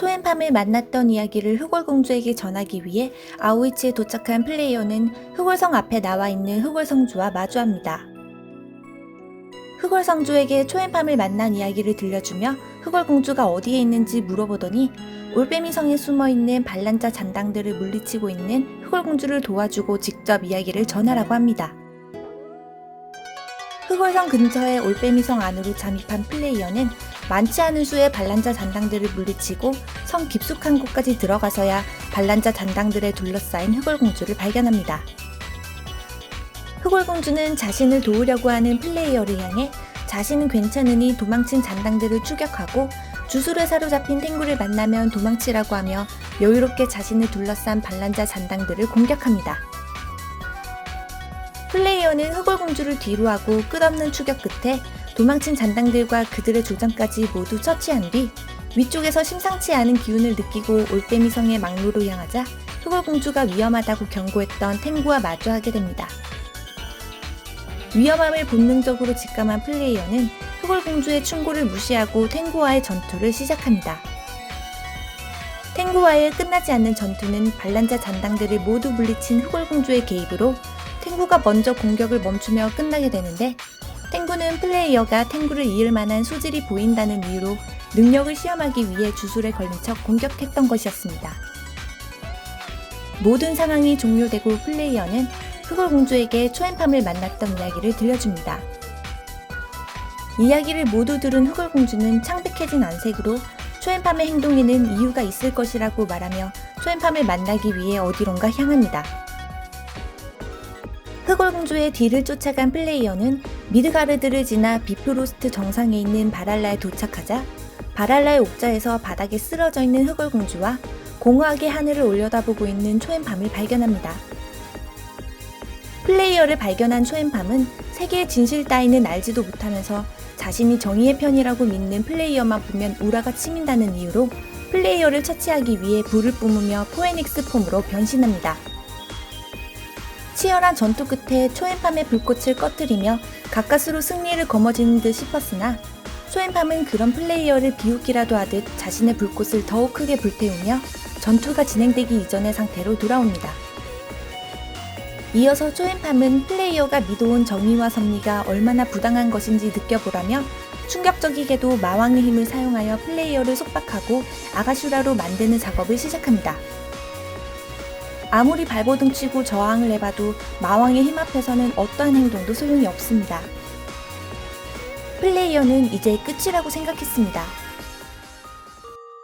초엠팜을 만났던 이야기를 흑월공주에게 전하기 위해 아오이치에 도착한 플레이어는 흑월성 앞에 나와 있는 흑월성주와 마주합니다. 흑월성주에게 초엠팜을 만난 이야기를 들려주며 흑월공주가 어디에 있는지 물어보더니 올빼미 성에 숨어 있는 반란자 잔당들을 물리치고 있는 흑월공주를 도와주고 직접 이야기를 전하라고 합니다. 흑월성 근처의 올빼미 성 안으로 잠입한 플레이어는 많지 않은 수의 반란자 잔당들을 물리치고 성 깊숙한 곳까지 들어가서야 반란자 잔당들에 둘러싸인 흑월공주를 발견합니다. 흑월공주는 자신을 도우려고 하는 플레이어를 향해 자신은 괜찮으니 도망친 잔당들을 추격하고 주술에 사로잡힌 탱구를 만나면 도망치라고 하며 여유롭게 자신을 둘러싼 반란자 잔당들을 공격합니다. 플레이어는 흑월공주를 뒤로 하고 끝없는 추격 끝에 도망친 잔당들과 그들의 조장까지 모두 처치한 뒤 위쪽에서 심상치 않은 기운을 느끼고 올빼미 성의 막로로 향하자 흑월공주가 위험하다고 경고했던 탱구와 마주하게 됩니다. 위험함을 본능적으로 직감한 플레이어는 흑월공주의 충고를 무시하고 탱구와의 전투를 시작합니다. 탱구와의 끝나지 않는 전투는 반란자 잔당들을 모두 물리친 흑월공주의 개입으로 탱구가 먼저 공격을 멈추며 끝나게 되는데 탱구는 플레이어가 탱구를 이을 만한 소질이 보인다는 이유로 능력을 시험하기 위해 주술에 걸린 척 공격했던 것이었습니다. 모든 상황이 종료되고 플레이어는 흑월 공주에게 초엠팜을 만났던 이야기를 들려줍니다. 이야기를 모두 들은 흑월 공주는 창백해진 안색으로 초엠팜의 행동에는 이유가 있을 것이라고 말하며 초엠팜을 만나기 위해 어디론가 향합니다. 흑월 공주의 뒤를 쫓아간 플레이어는 미드가르드를 지나 비프로스트 정상에 있는 바랄라에 도착하자 바랄라의 옥자에서 바닥에 쓰러져 있는 흑월 공주와 공허하게 하늘을 올려다보고 있는 초엠팜을 발견합니다. 플레이어를 발견한 초엠팜은 세계의 진실 따위는 알지도 못하면서 자신이 정의의 편이라고 믿는 플레이어만 보면 우라가 치민다는 이유로 플레이어를 처치하기 위해 불을 뿜으며 포에닉스 폼으로 변신합니다. 치열한 전투 끝에 초엠팜의 불꽃을 꺼뜨리며 가까스로 승리를 거머쥐는 듯 싶었으나 초엠팜은 그런 플레이어를 비웃기라도 하듯 자신의 불꽃을 더욱 크게 불태우며 전투가 진행되기 이전의 상태로 돌아옵니다. 이어서 초엠팜은 플레이어가 믿어온 정의와 섭리가 얼마나 부당한 것인지 느껴보라며 충격적이게도 마왕의 힘을 사용하여 플레이어를 속박하고 아가슈라로 만드는 작업을 시작합니다. 아무리 발버둥 치고 저항을 해봐도 마왕의 힘 앞에서는 어떠한 행동도 소용이 없습니다. 플레이어는 이제 끝이라고 생각했습니다.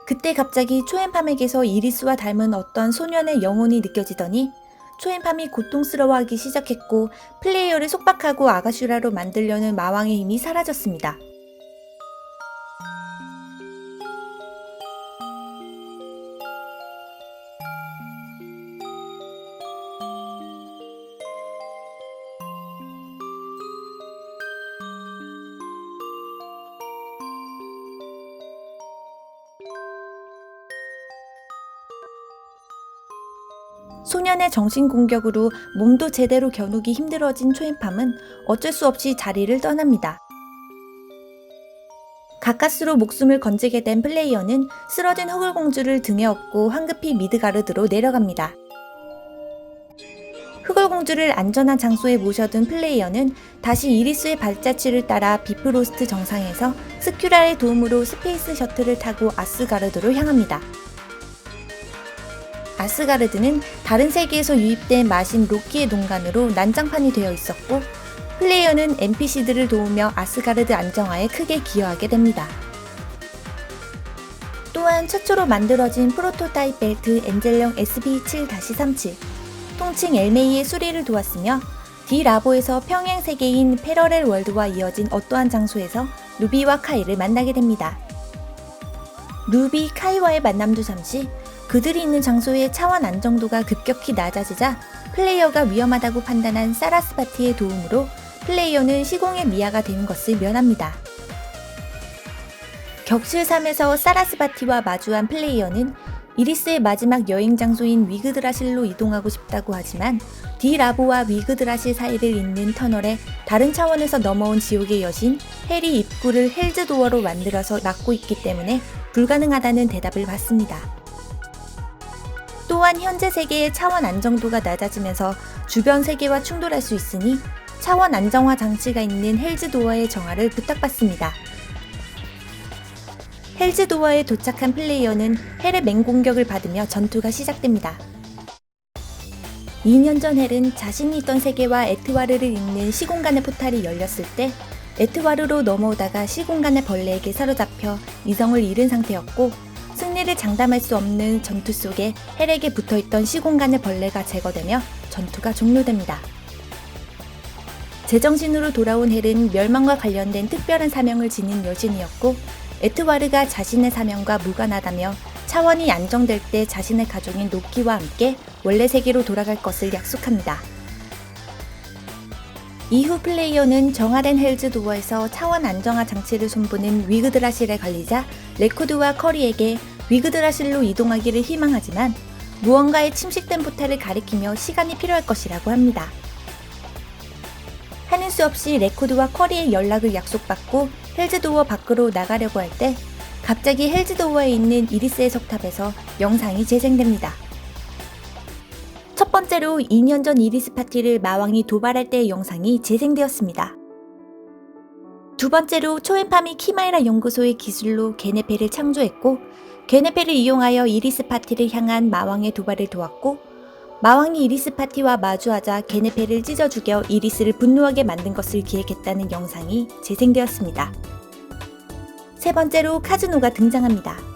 그때 갑자기 초엠팜에게서 이리스와 닮은 어떤 소년의 영혼이 느껴지더니 초엠팜이 고통스러워하기 시작했고 플레이어를 속박하고 아가슈라로 만들려는 마왕의 힘이 사라졌습니다. 소년의 정신 공격으로 몸도 제대로 겨누기 힘들어진 초엠팜은 어쩔 수 없이 자리를 떠납니다. 가까스로 목숨을 건지게 된 플레이어는 쓰러진 흑월공주를 등에 업고 황급히 미드가르드로 내려갑니다. 흑월공주를 안전한 장소에 모셔둔 플레이어는 다시 이리스의 발자취를 따라 비프로스트 정상에서 스큐라의 도움으로 스페이스 셔틀을 타고 아스가르드로 향합니다. 아스가르드는 다른 세계에서 유입된 마신 로키의 농간으로 난장판이 되어 있었고 플레이어는 NPC들을 도우며 아스가르드 안정화에 크게 기여하게 됩니다. 또한 최초로 만들어진 프로토타입 벨트 엔젤령 SB7-37 통칭 엘메이의 수리를 도왔으며 디라보에서 평행 세계인 패러렐 월드와 이어진 어떠한 장소에서 루비와 카이를 만나게 됩니다. 루비, 카이와의 만남도 잠시 그들이 있는 장소의 차원 안정도가 급격히 낮아지자 플레이어가 위험하다고 판단한 사라스바티의 도움으로 플레이어는 시공의 미아가 되는 것을 면합니다. 격실 3에서 사라스바티와 마주한 플레이어는 이리스의 마지막 여행 장소인 위그드라실로 이동하고 싶다고 하지만 디라보와 위그드라실 사이를 잇는 터널에 다른 차원에서 넘어온 지옥의 여신 헬이 입구를 헬즈도어로 만들어서 막고 있기 때문에 불가능하다는 대답을 받습니다. 또한 현재 세계의 차원 안정도가 낮아지면서 주변 세계와 충돌할 수 있으니 차원 안정화 장치가 있는 헬즈 도어의 정화를 부탁받습니다. 헬즈 도어에 도착한 플레이어는 헬의 맹공격을 받으며 전투가 시작됩니다. 2년 전 헬은 자신이 있던 세계와 에트와르를 잇는 시공간의 포탈이 열렸을 때 에트와르로 넘어오다가 시공간의 벌레에게 사로잡혀 이성을 잃은 상태였고 승리를 장담할 수 없는 전투 속에 헬에게 붙어있던 시공간의 벌레가 제거되며 전투가 종료됩니다. 제정신으로 돌아온 헬은 멸망과 관련된 특별한 사명을 지닌 여신이었고 에트와르가 자신의 사명과 무관하다며 차원이 안정될 때 자신의 가족인 로키와 함께 원래 세계로 돌아갈 것을 약속합니다. 이후 플레이어는 정화된 헬즈 도어에서 차원 안정화 장치를 손보는 위그드라실에 걸리자 레코드와 커리에게 위그드라실로 이동하기를 희망하지만 무언가의 침식된 포탈을 가리키며 시간이 필요할 것이라고 합니다. 하는 수 없이 레코드와 커리의 연락을 약속받고 헬즈도어 밖으로 나가려고 할 때 갑자기 헬즈도어에 있는 이리스의 석탑에서 영상이 재생됩니다. 첫 번째로 2년 전 이리스 파티를 마왕이 도발할 때의 영상이 재생되었습니다. 두 번째로 초엠팜이 키마이라 연구소의 기술로 게네페를 창조했고 게네페를 이용하여 이리스 파티를 향한 마왕의 도발을 도왔고 마왕이 이리스 파티와 마주하자 게네페를 찢어 죽여 이리스를 분노하게 만든 것을 기획했다는 영상이 재생되었습니다. 세 번째로 카즈노가 등장합니다.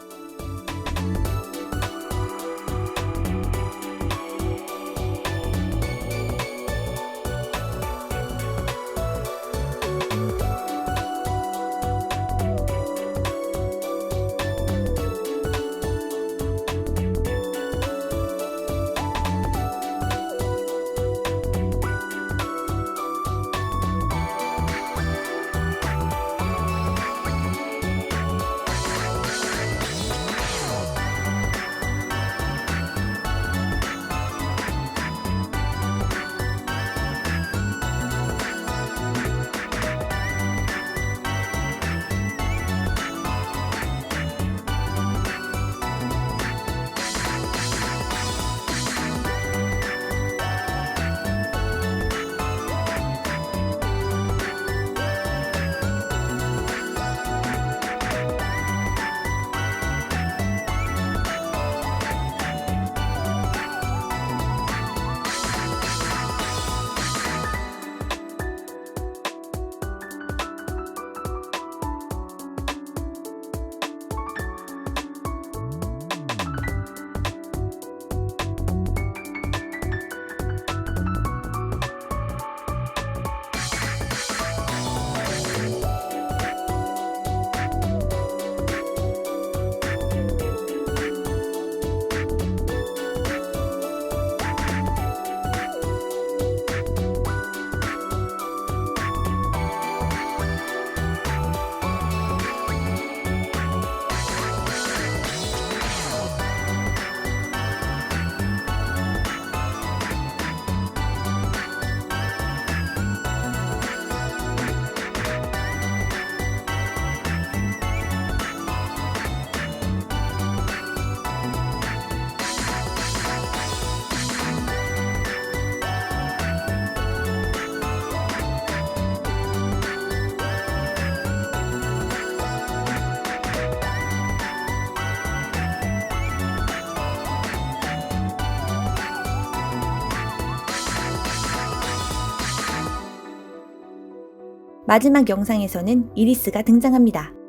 마지막 영상에서는 이리스가 등장합니다.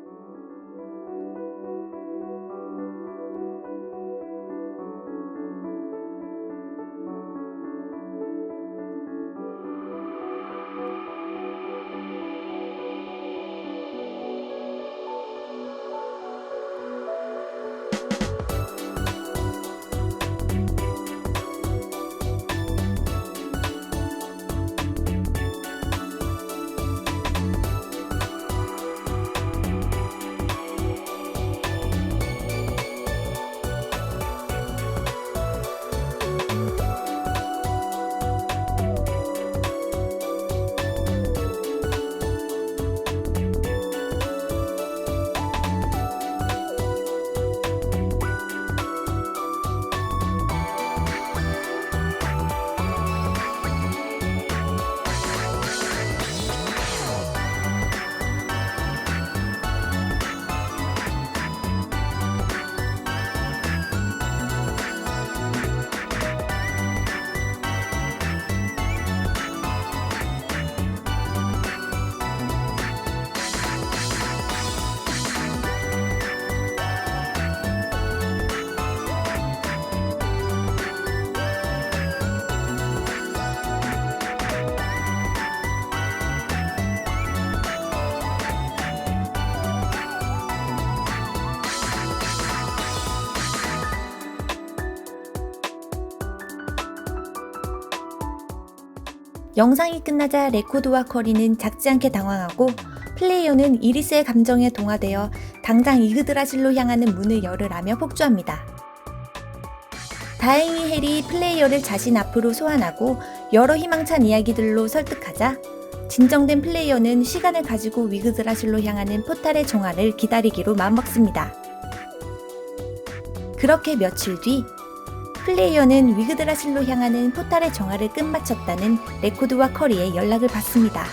영상이 끝나자 레코드와 커리는 작지 않게 당황하고 플레이어는 이리스의 감정에 동화되어 당장 이그드라실로 향하는 문을 열으라며 폭주합니다. 다행히 헬이 플레이어를 자신 앞으로 소환하고 여러 희망찬 이야기들로 설득하자 진정된 플레이어는 시간을 가지고 위그드라실로 향하는 포탈의 종화를 기다리기로 마음먹습니다. 그렇게 며칠 뒤 플레이어는 위그드라실로 향하는 포탈의 정화를 끝마쳤다는 레코드와 커리의 연락을 받습니다.